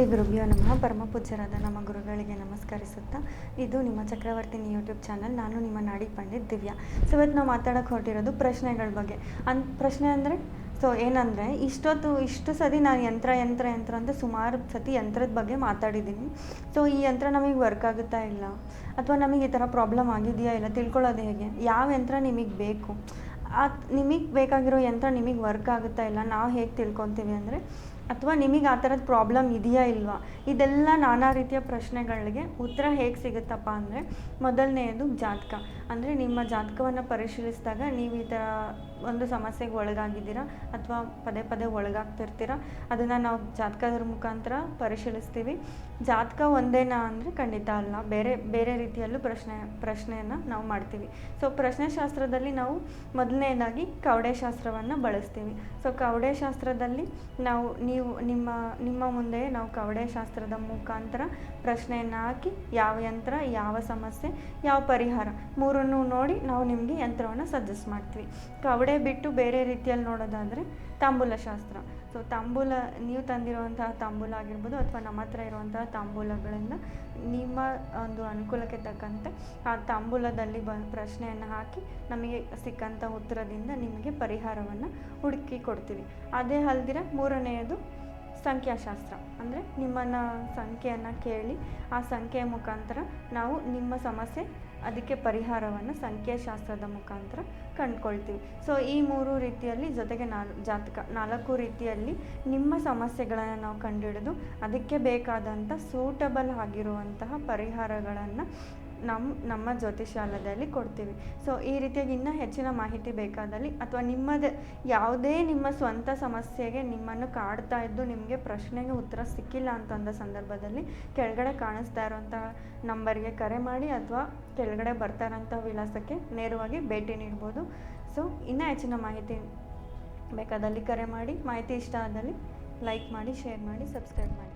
ಶ್ರೀ ಗುರುಭ್ಯೋ ನಮಃ. ಪರಮ ಪೂಜ್ಯರಾದ ನಮ್ಮ ಗುರುಗಳಿಗೆ ನಮಸ್ಕರಿಸುತ್ತಾ ಇದು ನಿಮ್ಮ ಚಕ್ರವರ್ತಿನಿ ಯೂಟ್ಯೂಬ್ ಚಾನಲ್. ನಾನು ನಿಮ್ಮ ನಾಡಿ ಪಂಡಿತ್ ದಿವ್ಯಾ. ಸೊ, ಇವತ್ತು ನಾವು ಮಾತಾಡೋಕೆ ಹೊರಟಿರೋದು ಪ್ರಶ್ನೆಗಳ ಬಗ್ಗೆ. ಅನ್, ಪ್ರಶ್ನೆ ಅಂದರೆ, ಸೊ, ಏನಂದರೆ, ಇಷ್ಟೊತ್ತು, ಇಷ್ಟು ಸತಿ ನಾನು ಯಂತ್ರ ಯಂತ್ರ ಯಂತ್ರ ಅಂತ ಸುಮಾರು ಸತಿ ಯಂತ್ರದ ಬಗ್ಗೆ ಮಾತಾಡಿದ್ದೀನಿ. ಸೊ, ಈ ಯಂತ್ರ ನಮಗೆ ವರ್ಕ್ ಆಗುತ್ತಾ ಇಲ್ಲ? ಅಥವಾ ನಮಗೆ ಈ ಥರ ಪ್ರಾಬ್ಲಮ್ ಆಗಿದೆಯಾ ಇಲ್ಲ? ತಿಳ್ಕೊಳ್ಳೋದು ಹೇಗೆ? ಯಾವ ಯಂತ್ರ ನಿಮಗೆ ಬೇಕು? ಆ ನಿಮಗೆ ಬೇಕಾಗಿರೋ ಯಂತ್ರ ನಿಮಗೆ ವರ್ಕ್ ಆಗುತ್ತಾ ಇಲ್ಲ? ನಾವು ಹೇಗೆ ತಿಳ್ಕೊತೀವಿ ಅಂದರೆ ಅಥವಾ ನಿಮಗೆ ಆ ಥರದ ಪ್ರಾಬ್ಲಮ್ ಇದೆಯಾ ಇಲ್ವಾ? ಇದೆಲ್ಲ ನಾನಾ ರೀತಿಯ ಪ್ರಶ್ನೆಗಳಿಗೆ ಉತ್ತರ ಹೇಗೆ ಸಿಗುತ್ತಪ್ಪ ಅಂದರೆ ಮೊದಲನೆಯದು ಜಾತಕ. ಅಂದರೆ ನಿಮ್ಮ ಜಾತಕವನ್ನು ಪರಿಶೀಲಿಸಿದಾಗ ನೀವು ಈ ಥರ ಒಂದು ಸಮಸ್ಯೆಗೆ ಒಳಗಾಗಿದ್ದೀರಾ ಅಥವಾ ಪದೇ ಪದೇ ಒಳಗಾಗ್ತಿರ್ತೀರಾ? ಅದನ್ನು ನಾವು ಜಾತಕದ ಮುಖಾಂತರ ಪರಿಶೀಲಿಸ್ತೀವಿ. ಜಾತಕ ಒಂದೇನಾ ಅಂದರೆ ಖಂಡಿತ ಅಲ್ಲ. ಬೇರೆ ಬೇರೆ ರೀತಿಯಲ್ಲೂ ಪ್ರಶ್ನೆ, ಪ್ರಶ್ನೆಯನ್ನು ನಾವು ಮಾಡ್ತೀವಿ. ಸೊ ಪ್ರಶ್ನೆಶಾಸ್ತ್ರದಲ್ಲಿ ನಾವು ಮೊದಲನೇದಾಗಿ ಕವಡೆ ಶಾಸ್ತ್ರವನ್ನು ಬಳಸ್ತೀವಿ. ಸೊ ಕವಡೆ ಶಾಸ್ತ್ರದಲ್ಲಿ ನಾವು, ನೀವು ನಿಮ್ಮ ನಿಮ್ಮ ಮುಂದೆ ನಾವು ಕವಡೆ ಶಾಸ್ತ್ರದ ಮುಖಾಂತರ ಪ್ರಶ್ನೆಯನ್ನು ಹಾಕಿ ಯಾವ ಯಂತ್ರ, ಯಾವ ಸಮಸ್ಯೆ, ಯಾವ ಪರಿಹಾರ ಮೂರನ್ನು ನೋಡಿ ನಾವು ನಿಮಗೆ ಯಂತ್ರವನ್ನು ಸಜೆಸ್ಟ್ ಮಾಡ್ತೀವಿ. ಕವಡೆ ಬಿಟ್ಟು ಬೇರೆ ರೀತಿಯಲ್ಲಿ ನೋಡೋದಾದರೆ ತಾಂಬೂಲ ಶಾಸ್ತ್ರ. ಸೊ ತಾಂಬೂಲ, ನೀವು ತಂದಿರುವಂತಹ ತಾಂಬೂಲ ಆಗಿರ್ಬೋದು ಅಥವಾ ನಮ್ಮ ಹತ್ರ ಇರುವಂತಹ ತಾಂಬೂಲಗಳನ್ನು ನಿಮ್ಮ ಒಂದು ಅನುಕೂಲಕ್ಕೆ ತಕ್ಕಂತೆ ಆ ತಾಂಬೂಲದಲ್ಲಿ ಬ ಪ್ರಶ್ನೆಯನ್ನು ಹಾಕಿ ನಮಗೆ ಸಿಕ್ಕಂಥ ಉತ್ತರದಿಂದ ನಿಮಗೆ ಪರಿಹಾರವನ್ನು ಹುಡುಕಿ ಕೊಡ್ತೀವಿ. ಅದೇ ಅಲ್ದಿರ ಮೂರನೆಯದು ಸಂಖ್ಯಾಶಾಸ್ತ್ರ. ಅಂದರೆ ನಿಮ್ಮನ್ನು ಸಂಖ್ಯೆಯನ್ನು ಕೇಳಿ ಆ ಸಂಖ್ಯೆಯ ಮುಖಾಂತರ ನಾವು ನಿಮ್ಮ ಸಮಸ್ಯೆ ಅದಕ್ಕೆ ಪರಿಹಾರವನ್ನು ಸಂಖ್ಯಾಶಾಸ್ತ್ರದ ಮುಖಾಂತರ ಕಂಡುಕೊಳ್ತೀವಿ. ಸೊ ಈ ಮೂರು ರೀತಿಯಲ್ಲಿ ಜೊತೆಗೆ ನಾಲ್, ಜಾತಕ, ನಾಲ್ಕು ರೀತಿಯಲ್ಲಿ ನಿಮ್ಮ ಸಮಸ್ಯೆಗಳನ್ನು ನಾವು ಕಂಡುಹಿಡಿದು ಅದಕ್ಕೆ ಬೇಕಾದಂಥ ಸೂಟಬಲ್ ಆಗಿರುವಂತಹ ಪರಿಹಾರಗಳನ್ನು ನಮ್ಮ ನಮ್ಮ ಜ್ಯೋತಿಷಾಲಯದಲ್ಲಿ ಕೊಡ್ತೀವಿ. ಸೊ ಈ ರೀತಿಯಾಗಿ ಇನ್ನೂ ಹೆಚ್ಚಿನ ಮಾಹಿತಿ ಬೇಕಾದಲ್ಲಿ ಅಥವಾ ನಿಮ್ಮದೇ, ಯಾವುದೇ ನಿಮ್ಮ ಸ್ವಂತ ಸಮಸ್ಯೆಗೆ ನಿಮ್ಮನ್ನು ಕಾಡ್ತಾ ಇದ್ದು ನಿಮಗೆ ಪ್ರಶ್ನೆಗೆ ಉತ್ತರ ಸಿಕ್ಕಿಲ್ಲ ಅಂತಂದ ಸಂದರ್ಭದಲ್ಲಿ ಕೆಳಗಡೆ ಕಾಣಿಸ್ತಾ ಇರೋಂತಹ ನಂಬರ್ಗೆ ಕರೆ ಮಾಡಿ ಅಥವಾ ಕೆಳಗಡೆ ಬರ್ತಾ ಇರೋಂಥ ವಿಳಾಸಕ್ಕೆ ನೇರವಾಗಿ ಭೇಟಿ ನೀಡ್ಬೋದು. ಸೊ ಇನ್ನೂ ಹೆಚ್ಚಿನ ಮಾಹಿತಿ ಬೇಕಾದಲ್ಲಿ ಕರೆ ಮಾಡಿ, ಮಾಹಿತಿ ಇಷ್ಟ ಆದಲ್ಲಿ ಲೈಕ್ ಮಾಡಿ, ಶೇರ್ ಮಾಡಿ, ಸಬ್ಸ್ಕ್ರೈಬ್ ಮಾಡಿ.